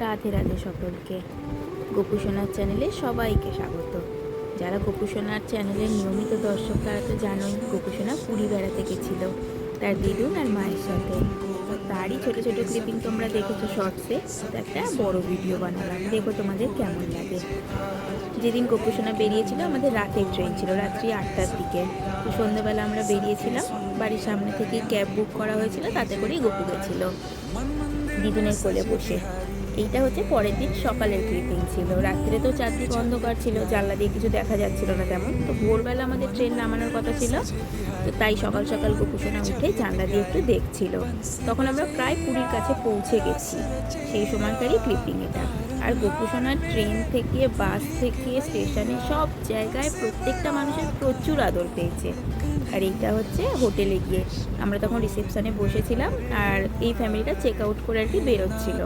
রাধে রাধে সকলকে। গোপুসোনার চ্যানেলে সবাইকে স্বাগত। যারা গোপুসোনার চ্যানেলের নিয়মিত দর্শক, তারা তো জানোই গোপুসোনা পুরী বেড়াতে গেছিল তার দিদুন আর মায়ের সাথে। তারই ছোট ছোট ক্লিপিং তোমরা দেখেছ শর্টসে একটা বড় ভিডিও বানালাম। দেখো তোমাদের কেমন লাগে। যেদিন গোপুসোনা বেরিয়েছিল, আমাদের রাতের ট্রেন ছিল, রাত্রি আটটার দিকে। তো সন্ধ্যাবেলা আমরা বেরিয়েছিলাম। বাড়ির সামনে থেকে ক্যাব বুক করা হয়েছিল, তাতে করেই গপু গেছিল। দিদুনের কোলে বসে। এইটা হচ্ছে পরের দিন সকালের ক্লিপিং ছিল। রাত্রে তো চারদিক অন্ধকার ছিল, জানলা দিয়ে কিছু দেখা যাচ্ছিল না তেমন। তো ভোরবেলা আমাদের ট্রেন নামানোর কথা ছিল। তো তাই সকাল সকাল গোপুসোনা উঠে জানলা দিয়ে একটু দেখছিল। তখন আমরা প্রায় পুরীর কাছে পৌঁছে গেছি, সেই সময়কারই ক্লিপিং এটা। আর গোপুসোনার ট্রেন থেকে বাস থেকে স্টেশনে সব জায়গায় প্রত্যেকটা মানুষের প্রচুর আদর পেয়েছে। আর এইটা হচ্ছে হোটেলে গিয়ে। আমরা তখন রিসেপশনে বসেছিলাম আর এই ফ্যামিলিটা চেক আউট করে আর কি বেরোচ্ছিল।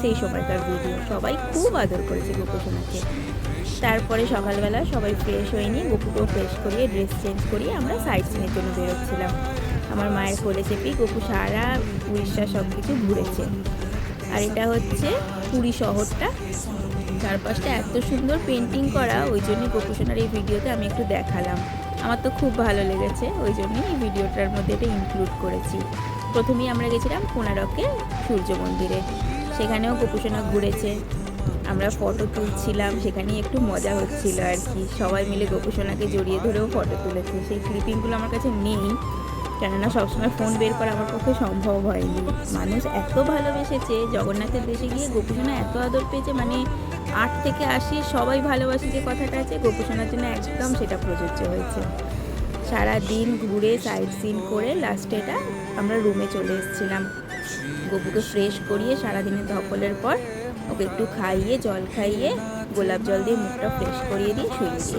সেই সময়কার ভিডিও সবাই খুব আদর করেছে গোপুসোনাকে তারপরে সকালবেলা সবাই ফ্রেশ হয়ে নিয়ে গপুকেও ফ্রেশ করিয়ে ড্রেস চেঞ্জ করিয়ে আমরা সাইড সিনের জন্য বেরোচ্ছিলাম। আমার মায়ের কোলে চেপেই গপু সারা উড়িষ্যা সব কিছু ঘুরেছে। আর এটা হচ্ছে পুরী শহরটা। চারপাশটা এত সুন্দর পেন্টিং করা, ওই জন্যই গোপুসোনার এই ভিডিওতে আমি একটু দেখালাম। আমার তো খুব ভালো লেগেছে, ওই জন্যই এই ভিডিওটার মধ্যে এটা ইনক্লুড করেছি। প্রথমেই আমরা গেছিলাম কোনারকে সূর্য মন্দিরে। সেখানেও গোপুসোনা ঘুরেছে। আমরা ফটো তুলছিলাম, সেখানেই একটু মজা হচ্ছিল আর কি। সবাই মিলে গোপুসোনাকে জড়িয়ে ধরেও ফটো তুলেছে। সেই ক্লিপিংগুলো আমার কাছে নেই, কেননা সবসময় ফোন বের করা আমার পক্ষে সম্ভব হয়নি। মানুষ এত ভালোবেসেছে, জগন্নাথের দেশে গিয়ে গোপুসোনা এত আদর পেয়েছে মানে আট থেকে আশি সবাই ভালোবাসে যে কথাটা আছে গোপুসোনার জন্য একদম সেটা প্রযোজ্য হয়েছে। সারা দিন ঘুরে সাইড সিন করে লাস্টে এটা আমরা রুমে চলে এসেছিলাম। গপুকে ফ্রেশ করিয়ে সারাদিনের ধকলের পর ওকে একটু খাইয়ে, জল খাইয়ে, গোলাপ জল দিয়ে মুখটা ফ্রেশ করিয়ে দিয়ে শুয়ে দিয়েছি।